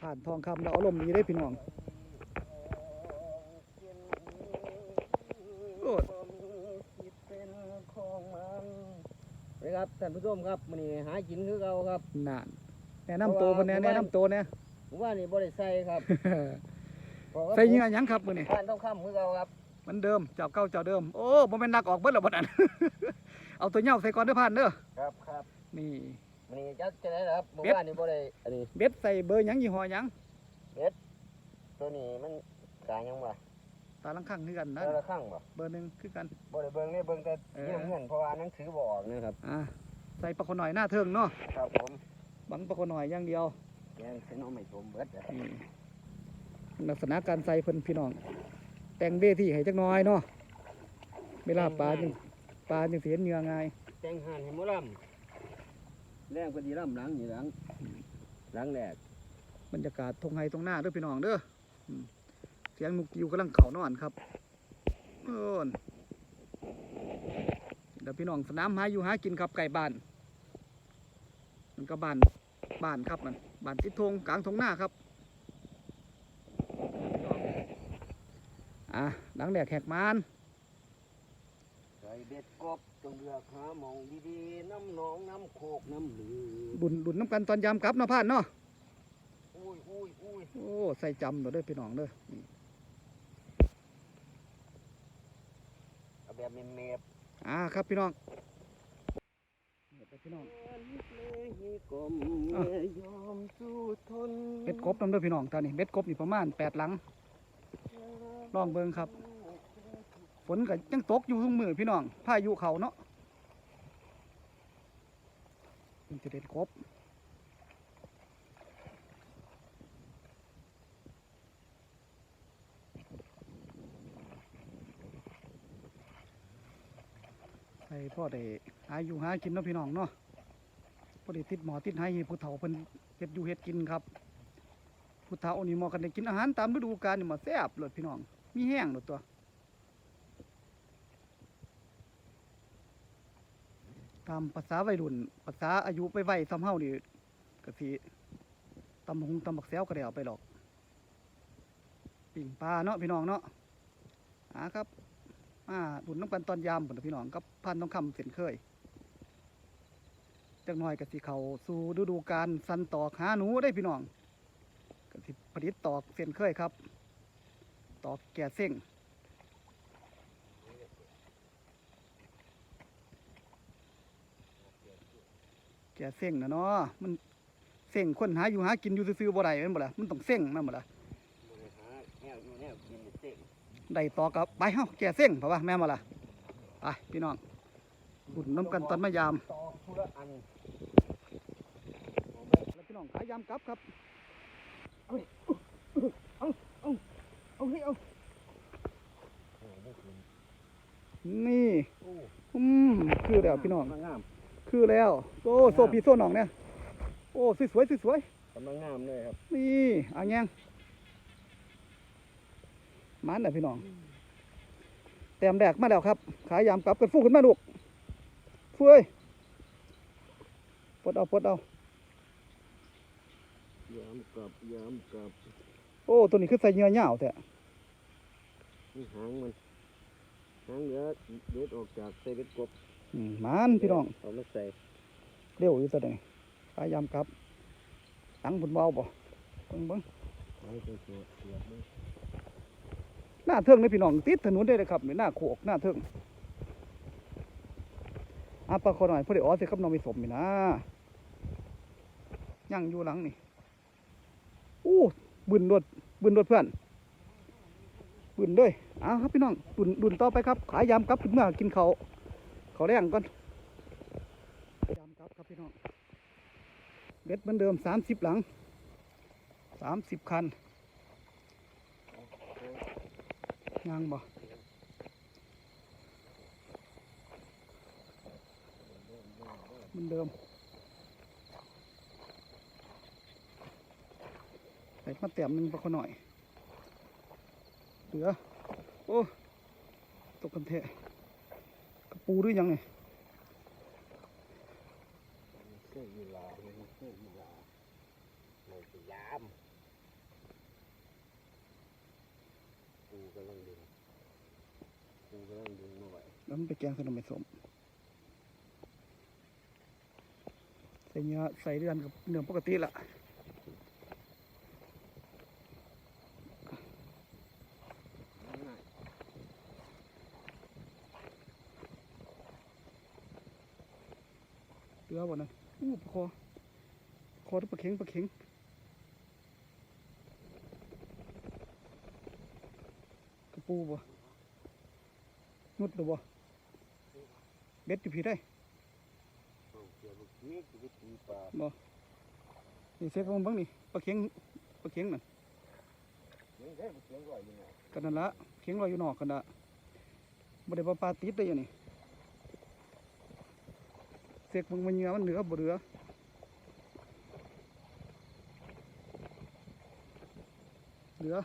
ผ่านทองคำแล้วเอาลมณ์นี้ได้พี่น้องโอ้ยนี่ครับท่านผู้ชมครับมื้อนี้หากินคือเก่าครับนานแนะนำตัวเพิ่นแหน่แนะนำตัวเนี่ยผมว่านี่บ่ได้ใส่ครับเพราะว่าใส่เหงื่อหยังครับมื้อนี้บ้านต้องค้ำคือเก่าครับเหมันเดิมเจ้าเก่าเจ้าเดิมโอ้บ่แม่นนักออกเบิดแล้วบ่นั่นเอาตัวเหย้าใส่ก่อนเด้อผ่านเด้อครับครับนี่ มื้อนี้จักจะได้ล่ะครับเมื่อเบ็ดวานนี่บ่ได้อันนี้เบ็ดใส่เบอร์หยังยี่ห้อหยังตัวนี้มันกายังบ่ตาลังข้างคือกันนะเจอละครั้งบ่เบอร์หนึงคือกัน บ่ได้เบิ่งนี่เบิ่งแต่เออ เยี่ยมเงินเพราะว่าหนังสือบ่ออกนะครับ อ่าใส่ปลาขอหน่อยหน้าเทิงเนาะครับผมบังปลาขอหน่อยอย่างเดียวแกงใส่น้องไม่สมเบิดอะนี่ลักษณะการใส่เพิ่นพี่น้อง แต่งเวทีให้จักหน่อยเนาะเวลาปลาจังปลาจังสิเห็นเหงื่อง่าย แต่งหานให้หมอลำ แรงพอดีลำหลังนี่หลังหลังแรกบรรยากาศทงไฮทงหน้าเด้อพี่น้องเด้ออืมเสียงนกยิวกำลังเข่านอนครับเอิ้นเดี๋ยวพี่น้องสนามหาอยู่หากินครับไก่บ้าน มันก็บ้านบ้านครับมันบ้านติดธงกลางทงหน้าครับอะหลังแหลกแหกมาน ใส่เบ็ดกบจงเลือกหาหมองดีๆน้ำหนองน้ำโคกน้ำหลือบุญบุญน้ำกันตอนยามกลับเนาะพานเนาะอุ้ยอุ้ยอุ้ยโอ้ใส่จำเด้อเด้อพี่น้องเด้อนี่เอาแบบเมบอ่าครับพี่น้องเดี๋ยวไปพี่น้องๆกลมยอมสู้ทนเบ็ดกบน้ำเด้อพี่น้องตอนนี้เบ็ดกบนี่ประมาณแปดหลังลองเบิ่งครับ ฝนก็ยังตกอยู่ทุกมือพี่น้องพายุเขาเนาะมันจะเด็ดกบใส่พ่อได้หาอยู่หากินเนาะพี่น้องเนาะพ่อได้ติดหมอติดให้ผู้เฒ่าเพิ่นเฮ็ดอยู่เฮ็ดกินครับผู้เฒ่านี่หมอกันได้กินอาหารตามฤดูกาลนี่มาแซ่บเลยพี่น้องมีแห้งหลดตัว ตามภาษาวัยรุ่นภาษาอายุไปไวๆซ้ำเฮานี่ก็สิตำหงตำบักแซวก็ได้เอาไปหรอกปิ่งปลาเนาะพี่น้องเนาะอ่าครับมาดุนน้ำกันตอนยามพุ่นน่ะพี่น้องกับพันต้องคำเส้นเคยจักหน่อยก็สิเขาสู่ฤดูกาลสันตอกหาหนูได้พี่น้องก็สิผลิตตอกเส้นเคยครับ ตอกแก่เส้ง แก่เส้งนะเนาะมันเส้งคนหาอยู่หากินอยู่ซื่อๆบ่ได้แม่นบ่ล่ะมันต้องเส้งแม่นบ่ล่ะบ่ได้หาแนวอยู่แนวกินเต็มได้ตอกับไปเฮาแก่เส้งเพราะว่าแม่นบ่ล่ะไปพี่น้องบุญน้ำกันตอนมายามต่อผู้ละอันแล้วพี่น้องขายามกลับครับเอาให้เอานี่อืมคือแล้วพี่น้องกำลังงาม คือแล้ว โอ้โซพี่โซน้องเนี่ย โอ้สวยๆสวยกำลังงามเลยครับๆนี่อ่างแยงมันน่ะพี่น้อง แต้มแดกมาแล้วครับ ขายามกลับกันฟูขึ้นมาลูกฟูเอ้ยปลดเอาปลดเอายามกลับยามกลับ โอ้ ตัวนี้คือใส่เหงื่อเหยาวแต่นี่หางมันหางเหลือเด็ดออกจากใส่เบ็ดกบอื มมันพี่น้องเอามาใส่เร็วอยู่ตัวนี้ขายามกลับตังบุญเบาบ่เบิ่งเบิ่งไว้ตัวตัวเสียบมือหน้าเทิงเลยพี่น้องติดถนนได้เลยครับนี่หน้าโขกหน้าเทิงอาปลาขอหน่อยพอดีอ๋อสิครับน้องมีสมนี่นะย่างอยู่หลังนี่อู้บึนรถบึนรถเพื่อนบึนด้วยเอ้าครับพี่น้องดุนดุนต่อไปครับ ขายยามกลับขึ้นมากินเขาวเขาวแรงก่อนยามกับครับพี่น้องเบ็ดเหมือนเดิมสามสิบหลังสามสิบคันยังบ่เหมันเดิมใส่มาเตียมหนึ่งปะคนหน่อย เหลือ โอ้ ตกกันเทะ ปูหรือยังเนี่ยังดึงแล้วมันไปแกงขนมไม่สมใส่เนื้อใส่ด้วกันกับเนื้อปกติละ่ะ คอ คอทุกปลาเข็งปลาเข็งกระปูบ่นุดหรือบ่เบ็ดอยู่พี่ได้เอาเกี่นี่เซฟลงบ้างนี่ปลาเข็งปลาเข็งนั่นเลี้ยงได้เลี้ยงก่อยอยู่เนาะกันนั่นละเข็งลอยอยู่นอกกันละบ่ได้ปลาปลาติดได้ยังนี่เสกมึงมันเงือมันเหนือบ่เหลือ เหลือ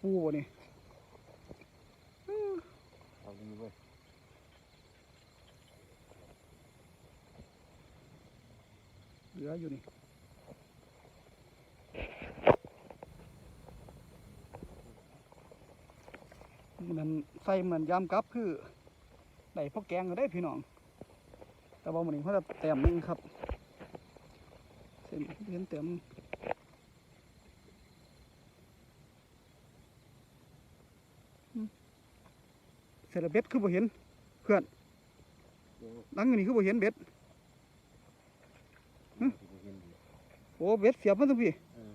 ปูบ่นี่เอาดีเว้ยเหลืออยู่นี่มันใส่เหมือนยำกับคือได้พวกแกงก็ได้พี่น้อง แต่ว่ามันนี้เขาจะแต้มนึงครับเส้นเส้นเต็มเสร็จแล้วเบ็ดคือบ่เห็นเพื่อนเลี้ยงหลังอันนี้คือบ่เห็นเบ็ดโอ้เบ็ดเสียบมาตรงพี่ เออ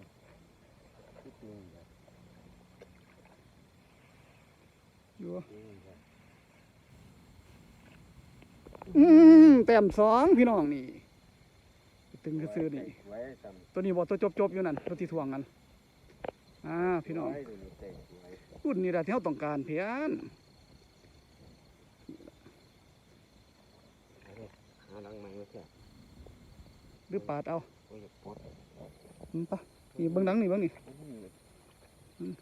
คิดเองแบบ อยู่เองแบบอืมแต้มสองพี่น้องนี่ตึงกระซื้อนี่ไว้ทำตัวนี้บอกตัวจบๆอยู่นั่นตัวที่ถ่วงกันอ่าพี่น้องไว้เดี๋ยวนี้ใส่ไว้รุ่นนี้แหละที่เราต้องการเพียนหาหลังใหม่ไว้เถอะหรือปาดเอาโอ้ยปลดอืมปะนี่เบื้องหลังนี่เบื้องนี่ อื้อ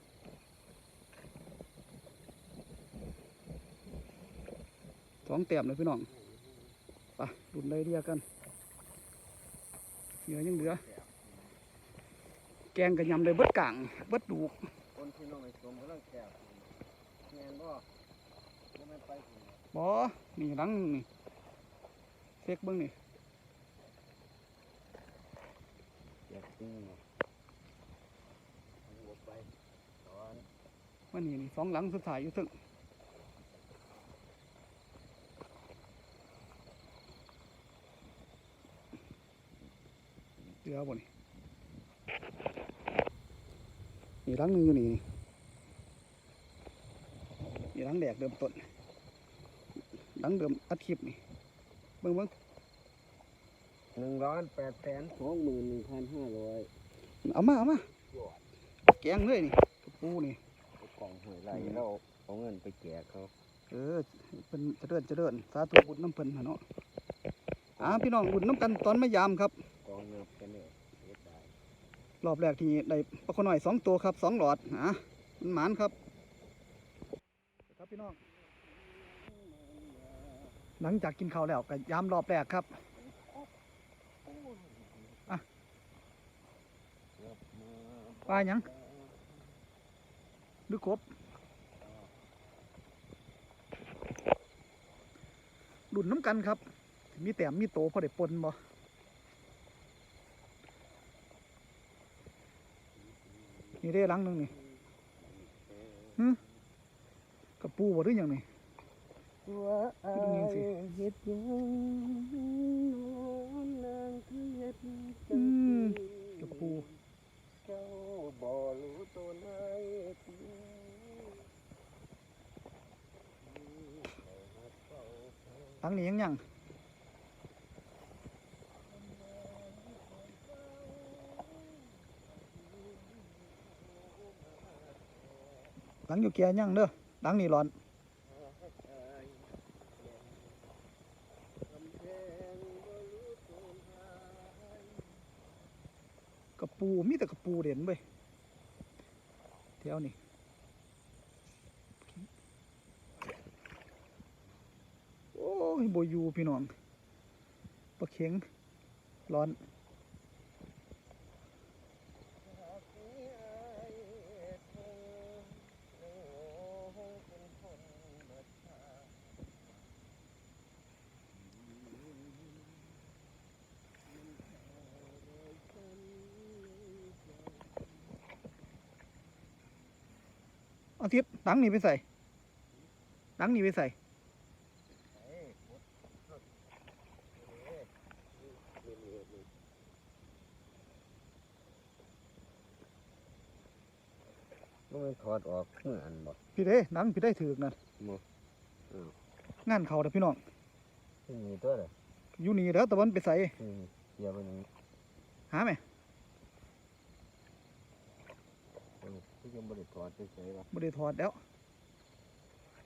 สองแต้มเลยพี่น้องไปรุ่นใดเรียกกันเหลือยังเหลือ แกงกระยำเลยเบิดกลางเบิดดูกคนที่น้องไอ้สมกำลังแก่แมนบ่บ่แม่นไปถึงบอนี่หลังนี่เซ็กเบื้องนี่อยากตีเอาหัวไปตอนมันนี่นี่สองหลังสุดท้ายอยู่ซึ่ง เหลือบ่นี่นี่หลังหนึงอยู่นี่นี่หลังแดกเดิมต้นหลังเดิมอัดคลิปนี่เบิ่งเบิ่งหนึ่งล้านแปดแสนสองหมื่นหนึ่งพันห้าร้อยเอามาเอามาแกงเลยนี่กระปูนี่กล่องหวยไรแล้วเอาเงินไปแจกเขาเออเป็นเจริญเจริญสาธุบุญน้ำเพิ่นหั่นเนาะอ่าพี่น้องบุญน้ำกันตอนไม่ยามครับ กองเงินกันเนี่ยเสียดาย รอบแรกที่ได้ปลาขอหน่อยสองตัวครับสองหลอดอะมันหมานครับ ครับพี่น้องหลังจากกินข้าวแล้วก็ยามรอบแรกครับปลาหยังหรือกบดุนน้ำกันครับ มีแต้มมีโตพอได้ปนบ่ นี่ได้หลังหนึงนี่ฮึกระปูบ่หรือหยังนี่ว่าอายสิเฮ็ดหยังนางคือเฮ็ดจัอืงมซี่กระปูเจ้าบ่รู้ตัวนายตีหลังนี้ยังยัง หลังอยู่แก่ยังเด้อหลังนี่ร้อนกระปูมีแต่กระปูเด่นเว้ยแถวนี่บอยูพี่น้องปลาเข็งร้อน เอาทิศดังนี่ไปใส่ดังนี่ไปใส่มันถอดออกเมื่ออันบ่พี่เด้ดังพี่ได้ถือกนะบ่อ้าวงานเขาเด้อพี่น้องนี่ตัวเลยอยู่นี่แล้วตะวันไปใส่นี่เสียบอันนี้หาไหม เออที่ ยังบ่ได้ถอดเฉยๆวะบ่ได้ถอดแล้ว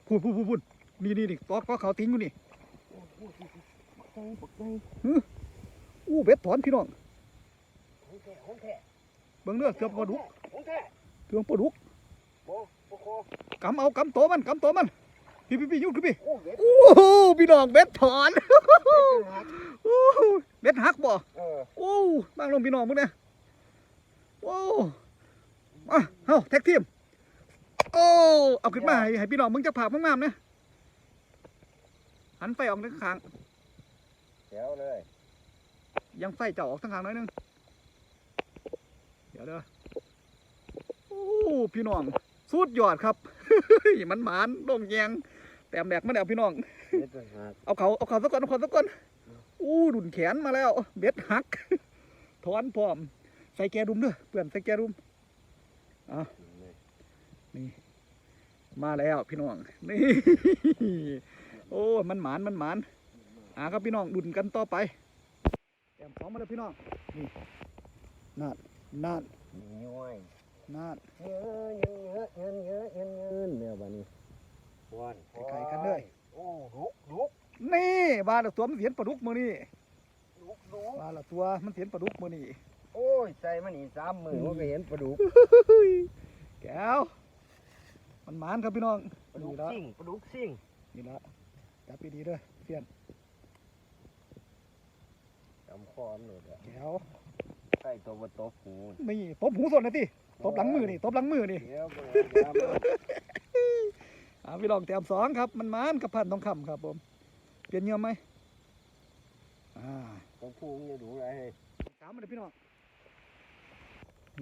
พูดพูดพูดพูดนี่นี่นี่ตอกก็เขาทิ้งอยู่นี่บักไงบักไงอู้เบ็ดถอนพี่น้องของแท้ของแท้เบิ่งเด้อเกือบปลาดุกของแท้เกือบปลาดุกบ่บ่คอกำเอากำโตมันกำโตมันพี่พี่พี่ยุ่งคือพี่โอ้เด็ดโอ้โหพี่น้องเบ็ดถอนเด็ดหักโอ้โหเบ็ดหักบ่เออโอ้บางลงพี่น้องมึงเนี่ยโอ้ มาเฮ้าแท็กทีม โอ้ เอาขึ้นมาให้ให้พี่น้องมึงจะผ่าพงามๆนะ หันไฟออกทั้งข้างแจ๋วเลย ยังไฟเจาะออกทั้งข้างหน้อยหนึง เดี๋ยวเด้อโอ้พี่น้องสุดยอดครับ มันหมานลงแยง แต้มแบกมาแล้วพี่น้องเด็ดหักเอาเขาเอาเขาสักก่อนเอาเขาสักก่อนอู้ดุนแขนมาแล้ว เบ็ดหัก ถอนพร้อม ใส่แกรุมเด้อเพื่อนใส่แกรุม มาแล้วพี่น้องนี่โอ้ยมันหมานมันหมานอ่าครับพี่น้องดุนกันต่อไปแต้มสองมาเลยพี่น้องนี่นาดนาดย้อยนาดเยอะเยอะเยอะเยอะเยอะเยอะเนี่ยบัดนี้วันไข่กันเลยโอ้ลุกลุกนี่บาละตัวมันเสียนปลาดุกมือนี่ลุกลุกบาละตัวมันเสียนปลาดุกมือนี่ โอ้ยใส่มันนี่สามมือมันก็เห็นปลาดุกแก้วมันหมานครับพี่น้องปลาดุนี่กละซิ่งปลาดุกซิ่งนี่ละจับดีๆเด้อเสียนจำคอมนเลยอะแก้วใส่ตัวบนโต๊ะหูนี่ตบหูส่วนนะทีตบหลังมือนี่ตบหลังมือนี่เดี๋ยวบ่ได้ยามมันอ่าพี่น้องแต้มสองครับมันหมานกับพันทองคำครับผมเปลี่ยนเงื่อไหมอ่าต้องพูงเนี่ยดูอะไรให้สามมาเลยพี่น้อง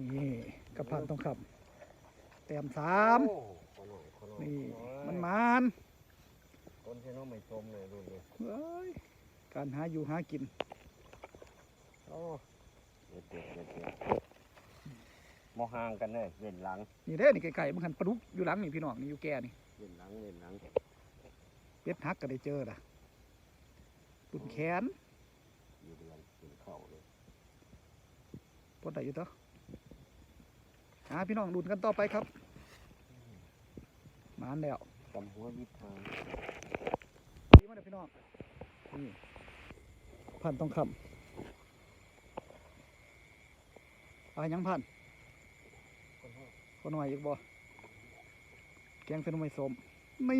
นี่กับพันทองคำแต้มสามโอ้ขอหน่อยขอหอยนี่ขอหอยมันหมานต้นที่น้องไม่ชมเลยดูดิเอ้ยการหาอยู่หากินโอ้เด็ดเด็ดเด็ดเด็ดมองห่างกันเลยเว้นหลังนี่เด้อนี่ไก่ๆมันหันปลาดุกอยู่หลังนี่พี่น้องนี่อยู่แก่นี่เว้นหลังเว้นหลังเป็ดฮักก็ได้เจอละตุนแขนอยู่เดือนกินข้าวเลยพอได้อยู่ต่อ หาพี่น้องดุนกันต่อไปครับหมานแล้วจำหัววิทางดีมาเด้อพี่น้องนี่พันต้องคำปลายังพันคนห้องคนหน่อยอีกบ่แกงเส้นหน่อไม้สมนี่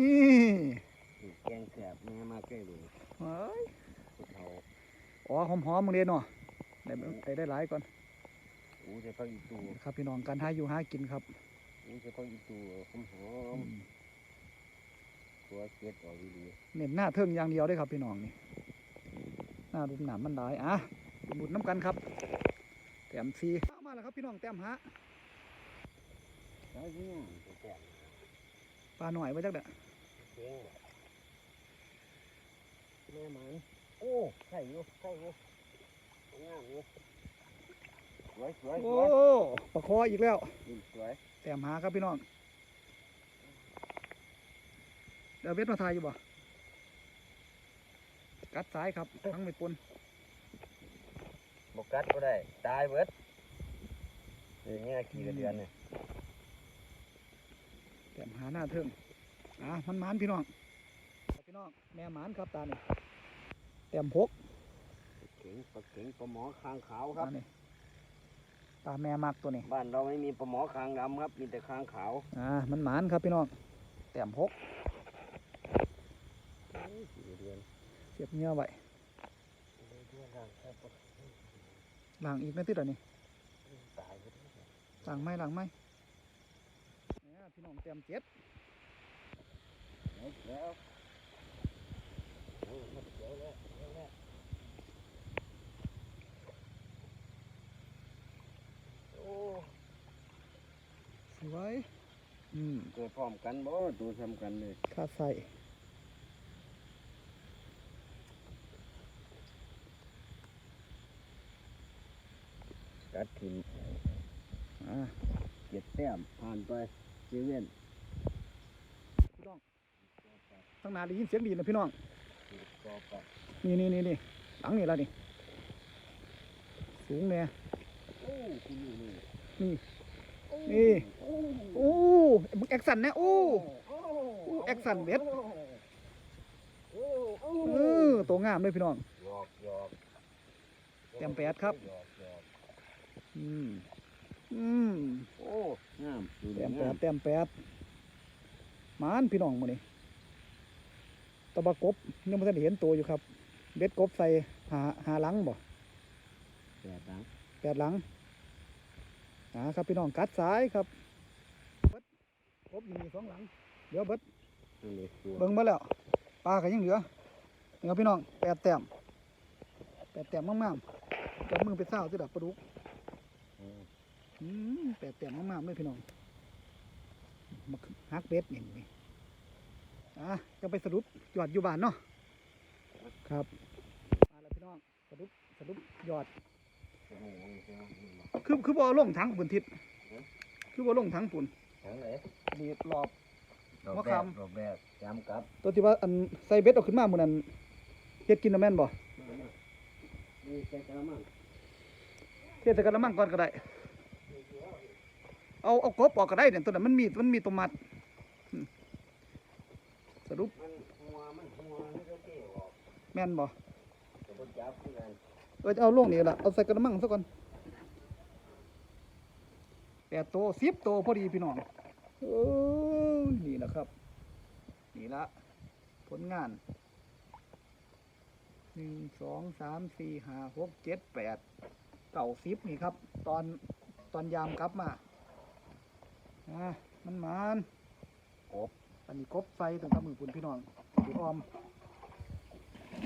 นี่แกงแสบแม่มาใกล้เลยเฮ้ยผู้เฒ่าอ๋อหอมๆมึงเรียนเนาะได้เบิ่งได้ได้หลายก่อน อู้จะพักอีตูครับพี่น้องการหาอยู่หากินครับอู้จะพักอีตูหอมหออืมมตัวเก็ดออกดีเน้นหน้าเทิงอย่างเดียวได้อครับพี่น้องนี่หน้ารุมหนามมันหลายอะบุญน้ำกันครับแต้มซีมาแล้วครับพี่น้องแต้มหาๆใช่เนี่ยแก่ปลาหน่อยไว้จักเด้อเก่งแม่หมันโอ้ใช่อยู่ใช่อยู่งามอยู่ สวยสวยสโอ้วยปลาคออีกแล้ว นี่สวยแต้มหาครับพี่น้องเดี๋ยวเวทมาทายอยู่บ่ กัดซ้ายครับทั้งไม่ปนบกัดก็ได้ ตายเบิดอย่างเงี้ยกี่กระเดือนเนี่ยแต้มหาหน้าเทิงอะมันหมานพี่น้อง พี่น้องแม่หมานครับตานี่แต้มหกเข็งปลาเข็งปลาหมอคางขาวครับตานี่ ตาแม่มักตัวนี้ บ้านเราไม่มีปลาหมอคางดำครับ มีแต่คางขาว อ่า มันหมานครับพี่น้องแต้มหกกี่กระเดือนเสียบเงี้ยไว้ล้างอีกนะติดอันนี้ล้างไหมล้างไหมเนี่ยพี่น้องเตรียมเจ็ดแล้วโอ้มันเดี๋ยวแล้วเดี๋ยวแล้วโอ้ สวย อืมเกิดพร้อมกันบ่ตัวทำกันเลยข้าใส่กัดถิ่นอ่าเจ็ดแต้มผ่านไปเซเว่นพี่น้องตั้งนานได้ยินเสียงดีนะพี่น้องต่อไปนี่นี่นี่นี่หลังนี่แล้วนี่สูงเนี่ยโอ้คุณนี่ นี่นี่โอ้นี่โอ้โอ้มึงแอคสันเนี่ยโอ้โอ้แอคชั่นเว็บโอ้โอ้เออตัวงามเลยพี่น้องหยอกหยอกแต้มแปดครับหยอกหยอกอืมอืมโอ้งามดูแต้มแปงาดมแต้มแปดหมานพี่น้องมาเนี่ตะบะกบยังไม่ทันได้เห็นตัวอยู่ครับ เบ็ดกบใส่หาหาหลังบ่แปดหลังแปดหลัง อ่าครับพี่น้องกัดสายครับเบิดกบอยู่นี่สองหลังเดี๋ยวเบิดนั่นเลยตัวเบิ่งมาแล้วปลาก็ยังเหลือนี่ครับพี่น้องแปดแต้มแปดแต้มงามๆจับมือไปเศร้าสิดับปลาดุกอืมอืมแปดแต้มงามๆเลยพี่น้องมาฮักเบ็ดนี่นี่อะจะไปสรุปยอดอยู่บ้านเนาะครับมาแล้วพี่น้องสรุปสรุปยอด คือคือบ่เอาลงถังปุ่นทิศคือบ่ลงถังปุ่นทั้งไหนดีดรอบดอกมะแรขากมดอกแรกจำกับ ตัวที่ว่าอันใส่เบ็ดเอาขึ้นมามื้อนั้นเฮ็ดกินน่ะแม่นบ่นี่ใส่กระมังเฮ็ดใส่กระมังก่อนก็ได้ เอาเอากบออกก็ได้เนี่ยตัวนั้นมันมีมันมีตัวมัดอืมสรุปมันหัวมันหัวนี่ก็เกี่ยวออกแม่นบ่ เออจะเอาลงนี่ละเอาใส่กระมังซะก่อนแปดโตสิบโตพอดีพี่น้องเออนี่นะครับ นี่ละผลงานหนึ่งสองสามสี่ห้าหกเจ็ดแปดเก่าสิบนี่ครับ ตอนตอนยามกลับมาอะมันมันกบอันนี้กบใส่ตั้งแต่มือปุ่นพี่น้องถือออม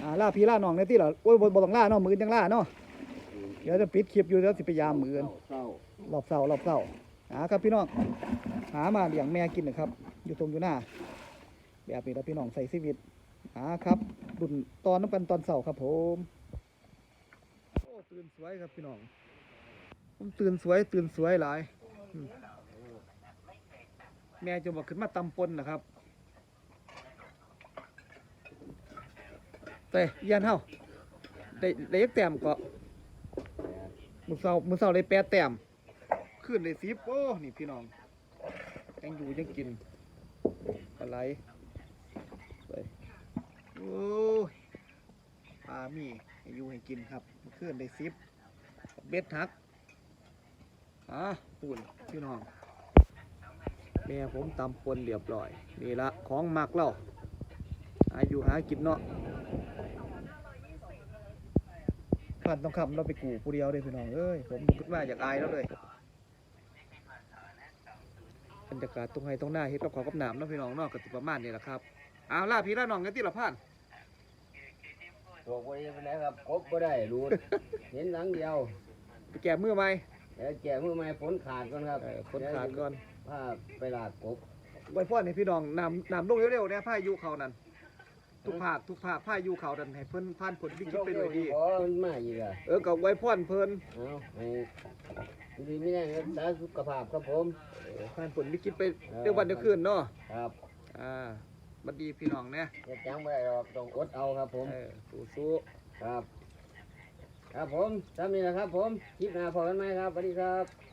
อ่าล่าพี่ล่าน้องในที่เหรอโอ้ยบ่บ่ต้องล่าเนาะมือยังล่าเนาะเดี๋ยวจะปิดคลิปอยู่เดี๋ยวสิไปยามมือนเศร้ารอบเสารอบเสาหาครับพี่น้องหามาเลี้ยงแม่กินนะครับ อยู่ตรงอยู่หน้าแบบนี้แล้วพี่น้องใส่ชีวิตหาครับดุนตอนน้ำกันตอนเสาครับผมโอ้ตื่นสวยครับพี่น้องผมตื่นสวยตื่นสวยหลาย แม่จะบอกขึ้นมาตำปนนะครับ เต้ยันเฮาได้ได้ยักแต้มเกาะมือเสามือเสาเลยแปดแต้มขึ้นเลยสิบโอ้นี่พี่น้องยังอยู่ยังกินอะไรไปโอ้ยปลามีให้อยู่ให้กินครับขึ้นเลยสิบเบ็ดหักอะปุ่นพี่น้องแม่ผมตำปนเรียบร้อย นี่ละของมักเรา อายุหากินเนาะผ่านต้องคำเราไปกูผู้เดียวเลยพี่น้องเอ้ยผมคิดว่าอยากอายแล้วเลยบรรยากาศตรงไห้ตรงหน้าเฮ็ดกับขาวกับหนามเนาะพี่น้องเนาะก็สิประมาณนี้แหละครับเอาล่าพี่ล่าน้องกันที่ละพานตัวบ่ได้ไปไหนครับกบบ่ได้รูดเห็นหลังเดียวไปแก้มือไหมเดี๋ยวแก่มือไม้ฝนขาดก่อนครับเออคนขาดก่อนผ้าไปลากกบไว้พ่อให้พี่น้องนำนำลงเร็วๆเนี่ยพายุเขานั่น ทุกภาคทุกภาคพายุเขานั่นให้เพิ่นผ่านผลวิกฤตไปด้วยดี อ๋อมันมาอีกอะเออก็ไว้พ่อนเพิ่นเอาให้ดีไม่ได้รักษาสุขภาพครับผม ผ่านผลวิกฤตไปเดี๋ยววันเดี๋ยวคืนเนาะครับอ่าบัดดีพี่น้องเนี่ยจะจังไม่ได้หรอกต้องอดเอาครับผม เออสู้ครับ ครับผมทำนี่แหละครับผมคลิปหน้าพอกันไหมครับสวัสดีครับๆ